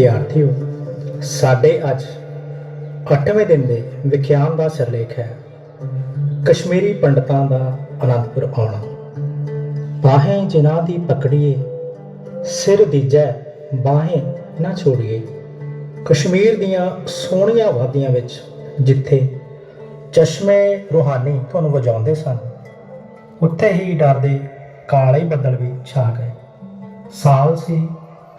ਵਿਦਿਆਰਥੀਓ, ਸਾਡੇ ਅੱਜ 8ਵੇਂ ਦਿਨ ਦੇ ਵਿਖਿਆਨ ਦਾ ਸਿਰਲੇਖ ਹੈ। ਕਸ਼ਮੀਰੀ ਪੰਡਤਾਂ ਦਾ ਅਨੰਦਪੁਰ ਆਉਣਾ। ਬਾਹੇ ਜਿਨ੍ਹਾਂ ਦੀ ਪਕੜੀਏ, ਸਿਰ ਦੀਜੈ, ਬਾਹੇ ਨਾ ਛੋੜੀਏ। ਕਸ਼ਮੀਰ ਦੀਆਂ ਸੋਹਣੀਆਂ ਵਾਦੀਆਂ ਵਿੱਚ ਜਿੱਥੇ ਚਸ਼ਮੇ ਰੂਹਾਨੀ ਤੁਹਾਨੂੰ ਵਜਾਉਂਦੇ ਸਨ, ਉੱਥੇ ਹੀ ਡਰਦੇ ਕਾਲੇ ਬੱਦਲ ਵੀ ਛਾ ਗਏ। ਸਾਲ ਸੀ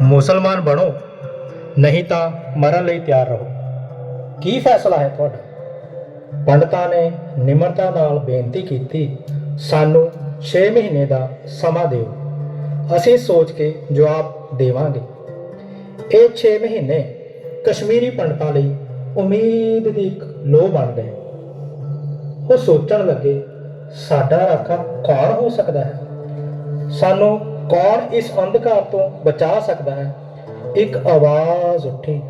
ਮੁਸਲਮਾਨ ਬਣੋ, ਨਹੀਂ ਤਾਂ ਮਰਨ ਲਈ ਤਿਆਰ ਰਹੋ। ਕੀ ਫੈਸਲਾ ਹੈ ਤੁਹਾਡਾ? ਪੰਡਤਾਂ ਨੇ ਨਿਮਰਤਾ ਨਾਲ ਬੇਨਤੀ ਕੀਤੀ, ਸਾਨੂੰ 6 ਮਹੀਨੇ ਦਾ ਸਮਾਂ ਦਿਓ। ਅਸੀਂ ਸੋਚ ਕੇ ਜਵਾਬ ਦੇਵਾਂਗੇ। ਇਹ 6 ਮਹੀਨੇ ਕਸ਼ਮੀਰੀ ਪੰਡਤਾਂ ਲਈ ਉਮੀਦ ਦੀ ਇੱਕ ਲੋਹ ਬਣ ਗਏ। ਉਹ ਸੋਚਣ ਲੱਗੇ, ਸਾਡਾ ਰਾਖਾ ਕੌਣ ਹੋ ਸਕਦਾ ਹੈ? ਸਾਨੂੰ ਕੌਣ ਇਸ ਅੰਧਕਾਰ ਤੋਂ ਬਚਾ ਸਕਦਾ ਹੈ? ਇੱਕ ਆਵਾਜ਼ ਉੱਠੀ।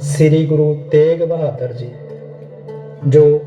ਸ੍ਰੀ ਗੁਰੂ ਤੇਗ ਬਹਾਦਰ ਜੀ, ਜੋ